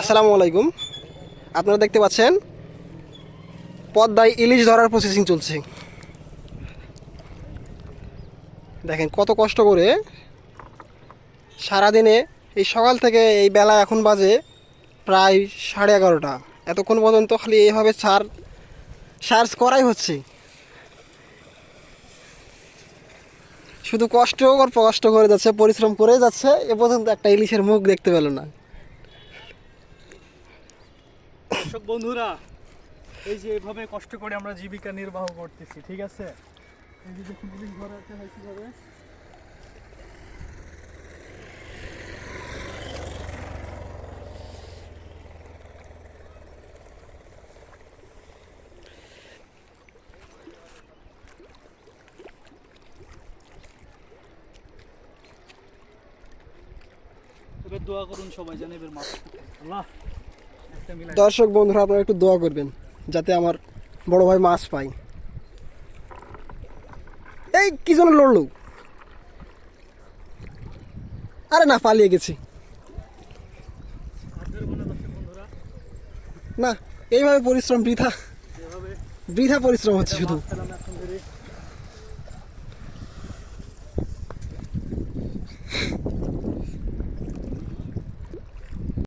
আসসালামু আলাইকুম। আপনারা দেখতে পাচ্ছেন, পদ্মায় ইলিশ ধরার প্রসেসিং চলছে। দেখেন কত কষ্ট করে সারাদিনে এই সকাল থেকে এই বেলা এখন বাজে প্রায় সাড়ে এগারোটা। এতক্ষণ পর্যন্ত খালি এইভাবে সার, সার্চ করাই হচ্ছে। শুধু কষ্ট কষ্ট করে যাচ্ছে, পরিশ্রম করে যাচ্ছে, এ পর্যন্ত একটা ইলিশের মুখ দেখতে পেল না। দর্শক বন্ধুরা, এই যে এভাবে কষ্ট করে আমরা জীবিকা নির্বাহ করতেছি, ঠিক আছে? এবার দোয়া করুন সবাই জানে এবার মাছ আল্লাহ। দর্শক বন্ধুরা, আপনারা একটু দোয়া করবেন যাতে আমার বড় ভাই মাছ পাই এই, কি জন্য লড়লো। আরে না, পালিয়ে গেছি। না, এইভাবে পরিশ্রম বৃথা। বৃথা পরিশ্রম হচ্ছে শুধু।